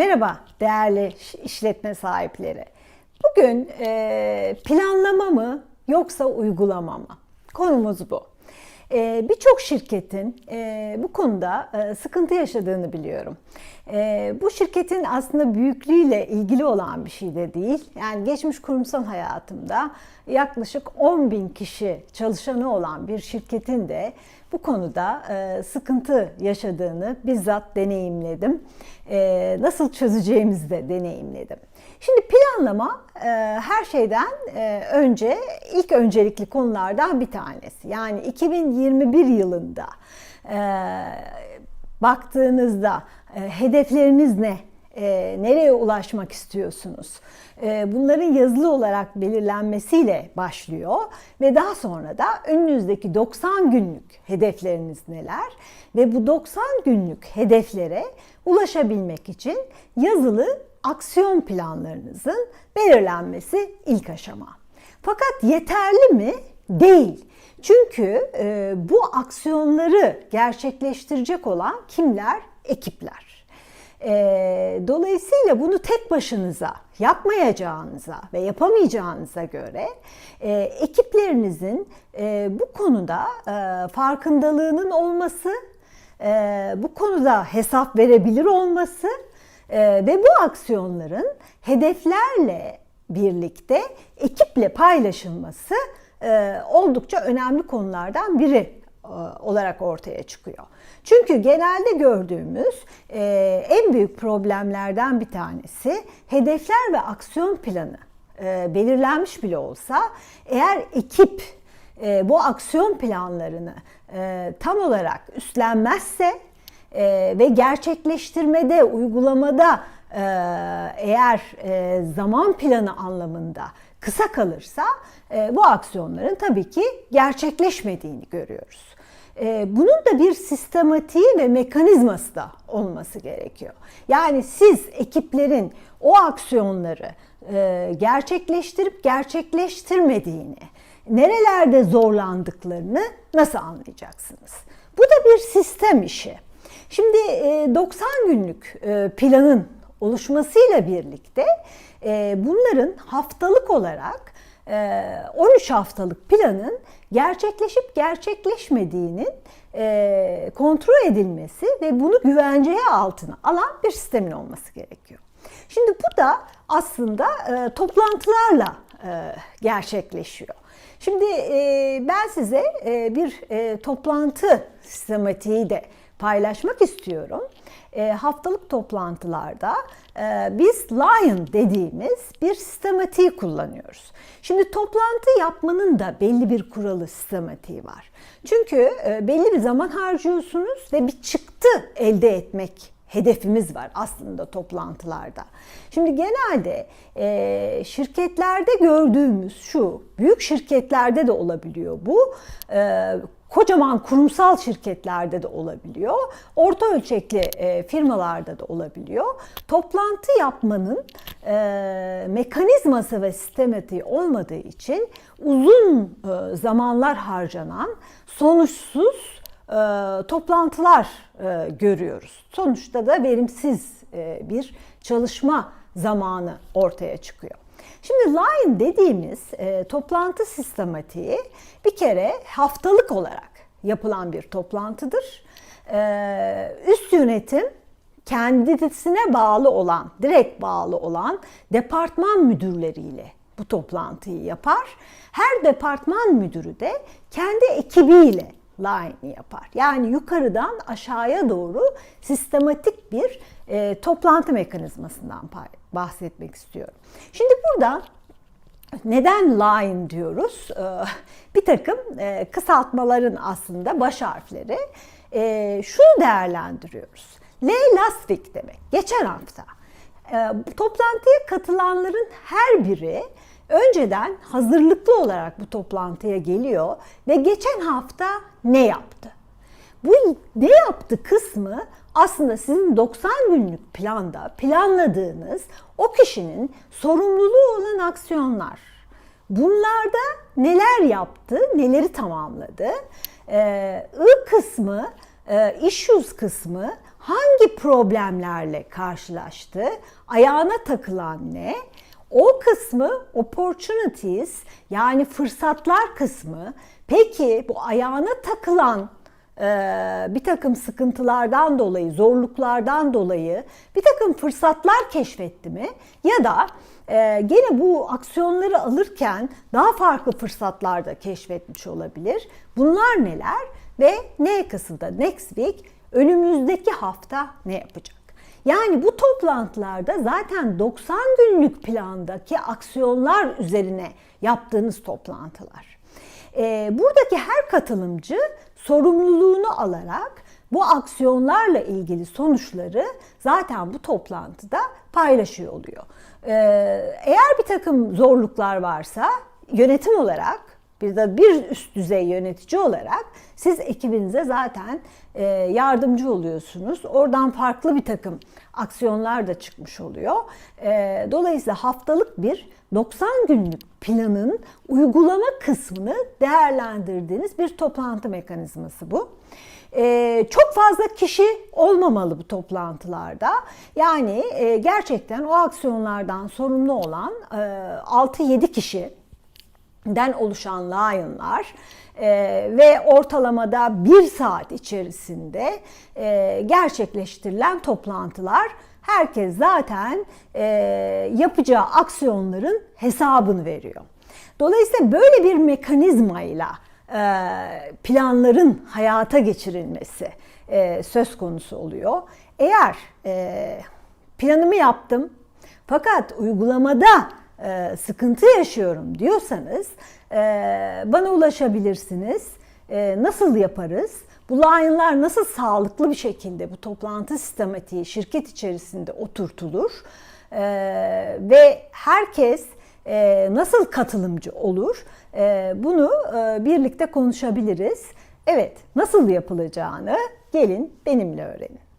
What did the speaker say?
Merhaba değerli işletme sahipleri. Bugün e, planlama mı yoksa uygulama mı? Konumuz bu. E, Birçok şirketin e, bu konuda e, sıkıntı yaşadığını biliyorum. E, bu şirketin aslında büyüklüğüyle ilgili olan bir şey de değil. Yani geçmiş kurumsal hayatımda yaklaşık 10 bin kişi çalışanı olan bir şirketin de bu konuda e, sıkıntı yaşadığını bizzat deneyimledim. E, nasıl çözeceğimizi de deneyimledim. Şimdi planlama e, her şeyden e, önce ilk öncelikli konulardan bir tanesi. Yani 2021 yılında e, baktığınızda e, hedefleriniz ne? E, nereye ulaşmak istiyorsunuz? E, bunların yazılı olarak belirlenmesiyle başlıyor ve daha sonra da önünüzdeki 90 günlük hedefleriniz neler? Ve bu 90 günlük hedeflere ulaşabilmek için yazılı aksiyon planlarınızın belirlenmesi ilk aşama. Fakat yeterli mi? Değil. Çünkü e, bu aksiyonları gerçekleştirecek olan kimler? Ekipler. E, dolayısıyla bunu tek başınıza yapmayacağınıza ve yapamayacağınıza göre e, ekiplerinizin e, bu konuda e, farkındalığının olması, e, bu konuda hesap verebilir olması e, ve bu aksiyonların hedeflerle birlikte ekiple paylaşılması e, oldukça önemli konulardan biri e, olarak ortaya çıkıyor. Çünkü genelde gördüğümüz e, en büyük problemlerden bir tanesi hedefler ve aksiyon planı e, belirlenmiş bile olsa eğer ekip e, bu aksiyon planlarını e, tam olarak üstlenmezse e, ve gerçekleştirmede, uygulamada e, eğer e, zaman planı anlamında kısa kalırsa e, bu aksiyonların tabii ki gerçekleşmediğini görüyoruz. E, bunun da bir sistematiği ve mekanizması da olması gerekiyor. Yani siz ekiplerin o aksiyonları e, gerçekleştirip gerçekleştirmediğini, nerelerde zorlandıklarını nasıl anlayacaksınız? Bu da bir sistem işi. Şimdi 90 günlük planın oluşmasıyla birlikte bunların haftalık olarak 13 haftalık planın gerçekleşip gerçekleşmediğinin kontrol edilmesi ve bunu güvenceye altına alan bir sistemin olması gerekiyor. Şimdi bu da aslında toplantılarla gerçekleşiyor. Şimdi ben size bir toplantı sistematiği de paylaşmak istiyorum. E, haftalık toplantılarda e, biz Lion dediğimiz bir sistematiği kullanıyoruz. Şimdi toplantı yapmanın da belli bir kuralı sistematiği var. Çünkü e, belli bir zaman harcıyorsunuz ve bir çıktı elde etmek hedefimiz var aslında toplantılarda. Şimdi genelde e, şirketlerde gördüğümüz şu, büyük şirketlerde de olabiliyor bu. E, kocaman kurumsal şirketlerde de olabiliyor. Orta ölçekli e, firmalarda da olabiliyor. Toplantı yapmanın e, mekanizması ve sistematiği olmadığı için uzun e, zamanlar harcanan sonuçsuz toplantılar görüyoruz. Sonuçta da verimsiz bir çalışma zamanı ortaya çıkıyor. Şimdi Line dediğimiz e, toplantı sistematiği bir kere haftalık olarak yapılan bir toplantıdır. E, üst yönetim kendisine bağlı olan, direkt bağlı olan departman müdürleriyle bu toplantıyı yapar. Her departman müdürü de kendi ekibiyle line yapar. Yani yukarıdan aşağıya doğru sistematik bir e, toplantı mekanizmasından bahsetmek istiyorum. Şimdi burada neden line diyoruz? E, bir takım e, kısaltmaların aslında baş harfleri. E, şunu değerlendiriyoruz. L last week demek. Geçen hafta. Toplantıya katılanların her biri önceden hazırlıklı olarak bu toplantıya geliyor ve geçen hafta ne yaptı? Bu ne yaptı kısmı aslında sizin 90 günlük planda planladığınız o kişinin sorumluluğu olan aksiyonlar. Bunlarda neler yaptı, neleri tamamladı? Ee, I kısmı, e, issues kısmı hangi problemlerle karşılaştı? Ayağına takılan ne? O kısmı opportunities yani fırsatlar kısmı. Peki bu ayağına takılan e, bir takım sıkıntılardan dolayı, zorluklardan dolayı bir takım fırsatlar keşfetti mi? Ya da e, gene bu aksiyonları alırken daha farklı fırsatlar da keşfetmiş olabilir. Bunlar neler? Ve ne kısımda next week önümüzdeki hafta ne yapacak? Yani bu toplantılarda zaten 90 günlük plandaki aksiyonlar üzerine yaptığınız toplantılar. Ee, buradaki her katılımcı sorumluluğunu alarak bu aksiyonlarla ilgili sonuçları zaten bu toplantıda paylaşıyor oluyor. Ee, eğer bir takım zorluklar varsa yönetim olarak bir de bir üst düzey yönetici olarak siz ekibinize zaten e, yardımcı oluyorsunuz. Oradan farklı bir takım aksiyonlar da çıkmış oluyor. E, dolayısıyla haftalık bir 90 günlük planın uygulama kısmını değerlendirdiğiniz bir toplantı mekanizması bu. Ee, çok fazla kişi olmamalı bu toplantılarda. Yani e, gerçekten o aksiyonlardan sorumlu olan e, 6-7 kişi den oluşan Lion'lar e, ve ortalamada bir saat içerisinde e, gerçekleştirilen toplantılar herkes zaten e, yapacağı aksiyonların hesabını veriyor. Dolayısıyla böyle bir mekanizmayla e, planların hayata geçirilmesi e, söz konusu oluyor. Eğer e, planımı yaptım fakat uygulamada e, sıkıntı yaşıyorum diyorsanız e, bana ulaşabilirsiniz. E, nasıl yaparız? Bu line'lar nasıl sağlıklı bir şekilde bu toplantı sistematiği şirket içerisinde oturtulur? Ve herkes nasıl katılımcı olur? Bunu birlikte konuşabiliriz. Evet, nasıl yapılacağını gelin benimle öğrenin.